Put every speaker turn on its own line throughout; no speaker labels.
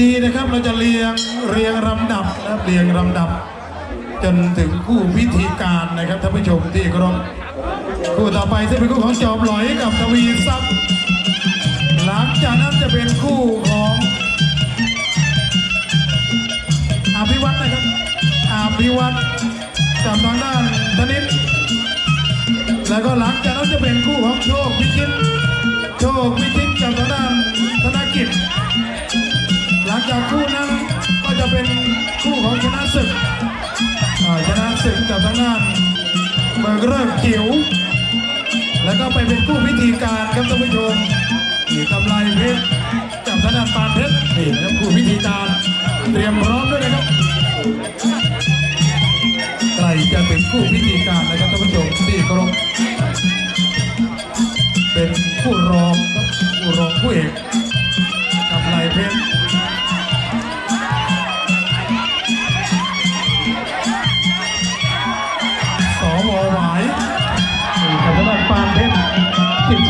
ดีๆนะครับ เราจะเรียงเรียงลำดับนะครับเรียงลำดับ จนถึงคู่พิธีการนะครับท่านผู้ชมที่เคารพคู่ต่อไปจะเป็นคู่ของจอมหลอยกับทวีทรัพย์หลังจากนั้นจะเป็นคู่ของอภิวัตนะครับอภิวัตกับทางด้านธนิตแล้วก็หลังจากนั้นจะเป็นคู่ของโชคพิชิตโชคพิชิตกับทางด้านธนกิจ จะเป็นคู่ของชนะศึกชนะศึกกับทางด้านเบิกเริ่มจิ๋วแล้วก็ไปเป็นคู่พิธีการครับท่านผู้ชมนี่กำไรเพชรกับทางด้านปานเพชรนี่นะครับคู่พิธีการเตรียมพร้อมด้วย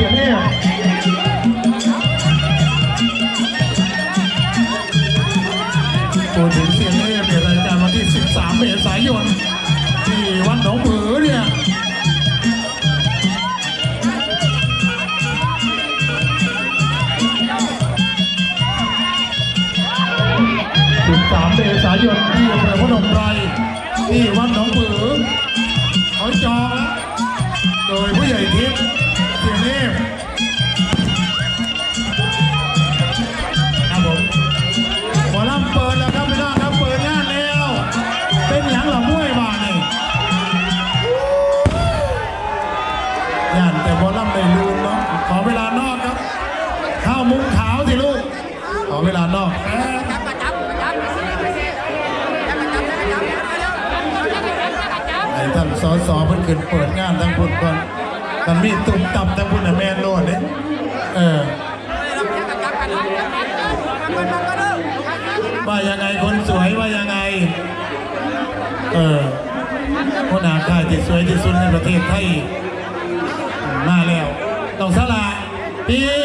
สิบเสียงเอพูถึงเสียงเอเนี่ยนรายการวันที่ 13 เมษายน ที่วัดหนองผือเนี่ย13เมษายนที่อำเภอพนมไพรที่วัด ไอ้ท่านสอสอเพิ่นขึ้นเปิดงานทั้งพุ่นก่อนท่านมีตุ่มตับทั้งพุ่นน่ะแม่นโลดเด้เออ
จับประจับกันมันมันก็เด้อ
ว่ายังไงคนสวยว่ายังไง เออคนหาค่ายที่สวยที่สุดในประเทศไทยมาแล้วต้องสละพี่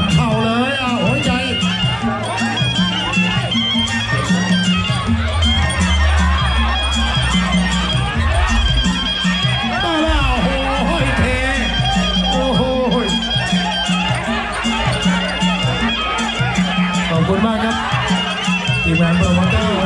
บเข่าเลยอ้าวหัวใจมาแล้วโอ้โหเทโอ้โหขอบคุณมากครับทีมงานโปรโมเตอร์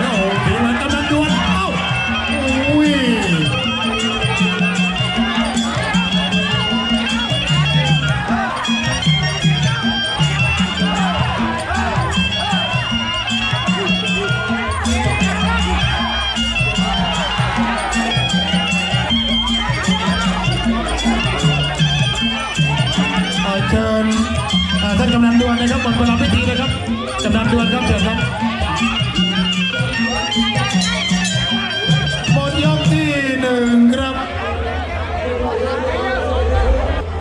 ครับเชิญครับหมดยกที่หนึ่งครับ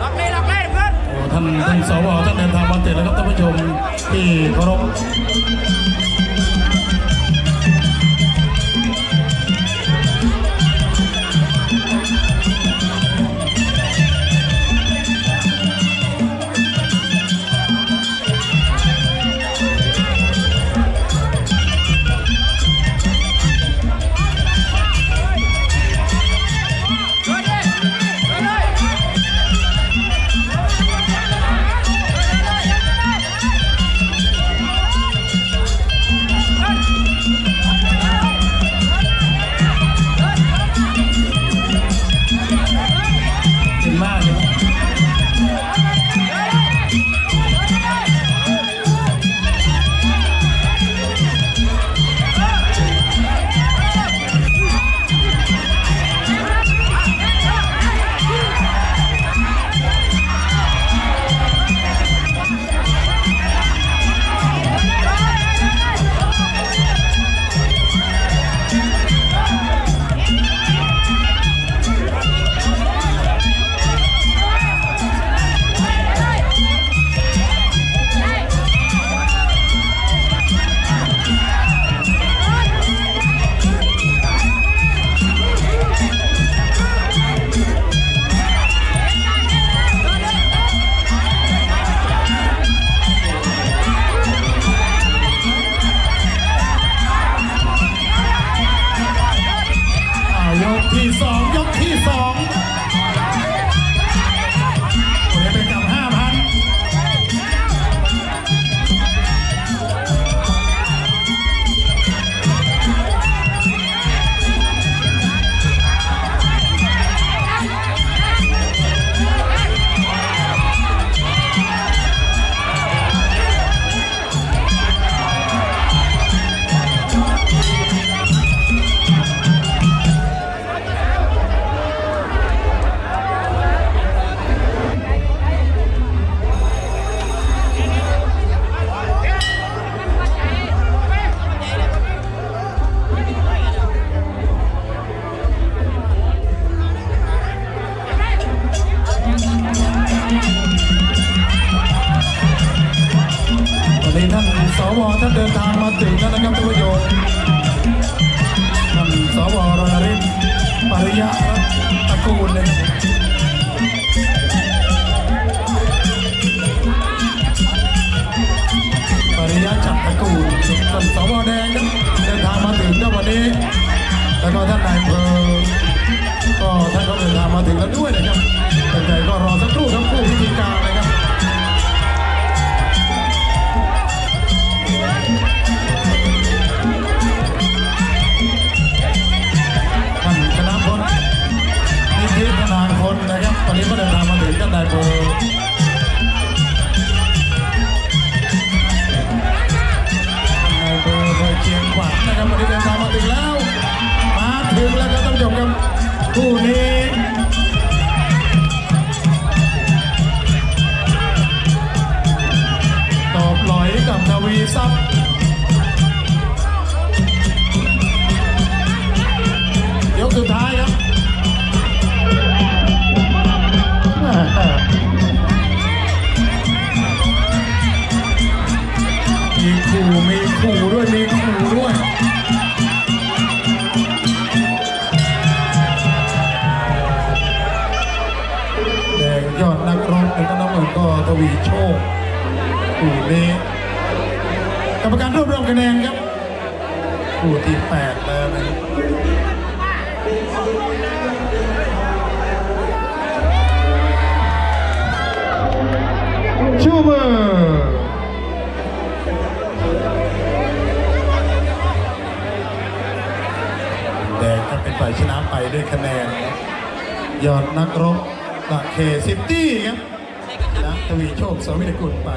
ล็อกเลยล็อกเลยเพื่อน
โอ้ท่านท่านสวท่านเดินทางมาถึงแล้วครับท่านผู้ชมที่เคารพ up กรรมการรวบรวมคะแนนครับคู่ที่แปดแล้วนะชูมือแดงก็เป็นฝ่ายชนะไปด้วยคะแนน ยอดนักรบตะเคซิตี้ครับนักทวีโชคสวิทกุลไป